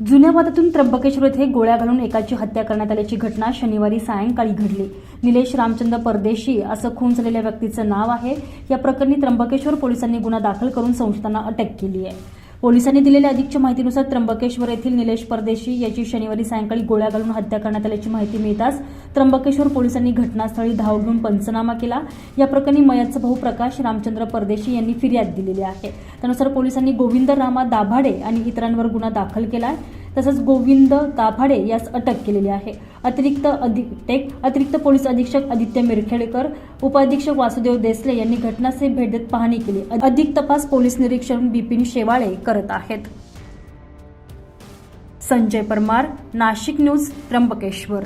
जुन्या वादातून त्र्यंबकेश्वर येथे गोळ्या घालून एकाची हत्या करण्यात आल्याची घटना शनिवारी सायंकाळी घडली. निलेश रामचंद्र परदेशी असं खून झालेल्या व्यक्तीचं नाव आहे. या प्रकरणी त्र्यंबकेश्वर पोलिसांनी गुन्हा दाखल करून संस्थांना अटक केली आहे. पोलिसांनी दिलेल्या अधिकच्या माहितीनुसार त्र्यंबकेश्वर येथील निलेश परदेशी याची शनिवारी सायंकाळी गोळ्या घालून हत्या करण्यात आल्याची माहिती मिळताच त्र्यंबकेश्वर पोलिसांनी घटनास्थळी धाव घेऊन पंचनामा केला. या प्रकरणी मयतचा भाऊ प्रकाश रामचंद्र परदेशी यांनी फिर्याद दिलेली आहे. त्यानुसार पोलिसांनी गोविंद रामा दाभाडे आणि इतरांवर गुन्हा दाखल केला आहे तसंच गोविंद दाभाडे यास अटक केलेली आहे. अतिरिक्त अधिक अतिरिक्त पोलीस अधीक्षक आदित्य मिरखेडकर उपअधीक्षक वासुदेव देसले यांनी घटनास्थळी भेट देत पाहणी केली. अधिक तपास पोलीस निरीक्षक बिपिन शेवाळे करत आहेत. संजय परमार नाशिक न्यूज त्र्यंबकेश्वर.